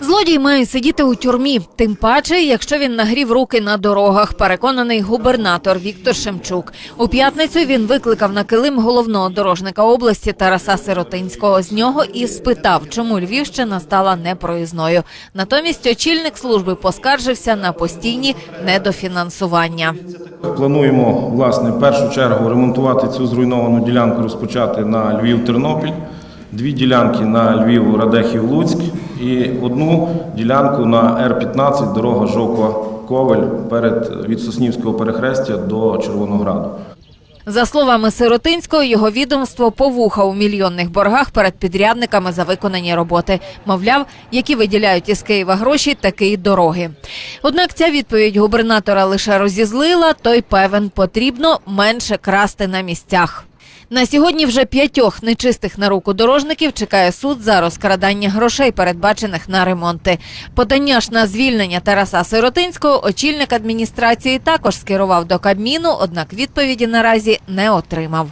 Злодій має сидіти у тюрмі, тим паче, якщо він нагрів руки на дорогах. Переконаний губернатор Віктор Шемчук. У п'ятницю він викликав на килим головного дорожника області Тараса Сиротинського. З нього і спитав, чому Львівщина стала непроїзною. Натомість очільник служби поскаржився на постійні недофінансування. Плануємо власне першу чергу ремонтувати цю зруйновану ділянку, розпочати на Львів-Тернопіль, дві ділянки на Львів Радехів-Луцьк і одну ділянку на Р-15 дорога Жовква-Ковель перед від Соснівського перехрестя до Червонограду. За словами Сиротинського, його відомство повуха у мільйонних боргах перед підрядниками за виконані роботи. Мовляв, які виділяють із Києва гроші, такі й дороги. Однак ця відповідь губернатора лише розізлила, той певен, потрібно менше красти на місцях. На сьогодні вже п'ятьох нечистих на руку дорожників чекає суд за розкрадання грошей, передбачених на ремонти. Подання ж на звільнення Тараса Сиротинського очільник адміністрації також скерував до Кабміну, однак відповіді наразі не отримав.